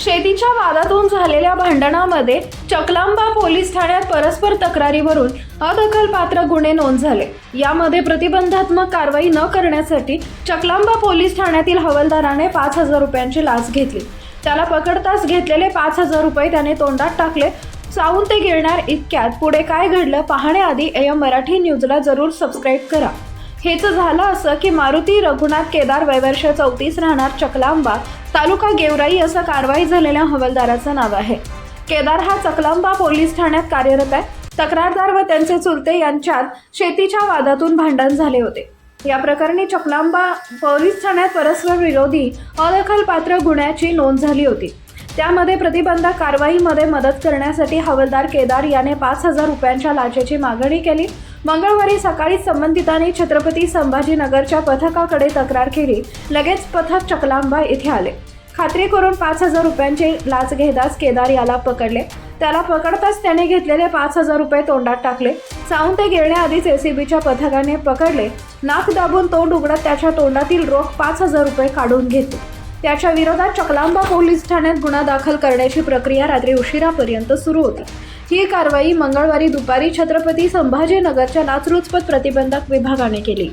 शेतीच्या वादातून झालेल्या भांडणामध्ये चकलांबा पोलीस ठाण्यात परस्पर तक्रारीवरून अदखलपात्र गुन्हे नोंद झाले. यामध्ये प्रतिबंधात्मक कारवाई न करण्यासाठी चकलांबा पोलीस ठाण्यातील हवालदाराने पाच हजार रुपयांची लाच घेतली. त्याला पकडताच घेतलेले पाच हजार रुपये त्याने तोंडात टाकले. चावून ते गिळणार इतक्यात पुढे काय घडलं पाहण्याआधी एम मराठी न्यूजला जरूर सबस्क्राईब करा. हेच झालं असं की मारुती रघुनाथ केदार वयवर्ष चौतीस राहणार चकलांबा तालुका गेवराई असं कारवाई झालेल्या हवालदाराचं नाव आहे. केदार हा चकलांबा पोलीस ठाण्यात कार्यरत आहे. तक्रारदार व त्यांचे चुलते यांच्यात शेतीच्या वादातून भांडण झाले होते. या प्रकरणी चकलांबा पोलीस ठाण्यात परस्पर विरोधी अदखलपात्र गुन्ह्याची नोंद झाली होती. त्यामध्ये प्रतिबंधक कारवाईमध्ये मदत करण्यासाठी हवालदार केदार याने पाच हजार रुपयांच्या लाचेची मागणी केली. मंगळवारी सकाळी संबंधितांनी छत्रपती संभाजीनगरच्या पथकाकडे तक्रार केली. लगेच पथक चकलांबा येथे आले. खात्री करून पाच हजार रुपयांचे लाच घेताच केदार याला पकडले. त्याला पकडताच त्याने घेतलेले पाच हजार रुपये तोंडात टाकले. चावून ते गिळण्याआधीच एसीबीच्या पथकाने पकडले. नाक दाबून तोंड उघडत त्याच्या तोंडातील रोख पाच हजार रुपये काढून घेतले. त्याच्या विरोधात चकलांबा पोलीस ठाण्यात गुन्हा दाखल करण्याची प्रक्रिया रात्री उशिरापर्यंत सुरू होती. ही कारवाई मंगळवारी दुपारी छत्रपती संभाजीनगरच्या लाचलुचपत प्रतिबंधक विभागाने केली.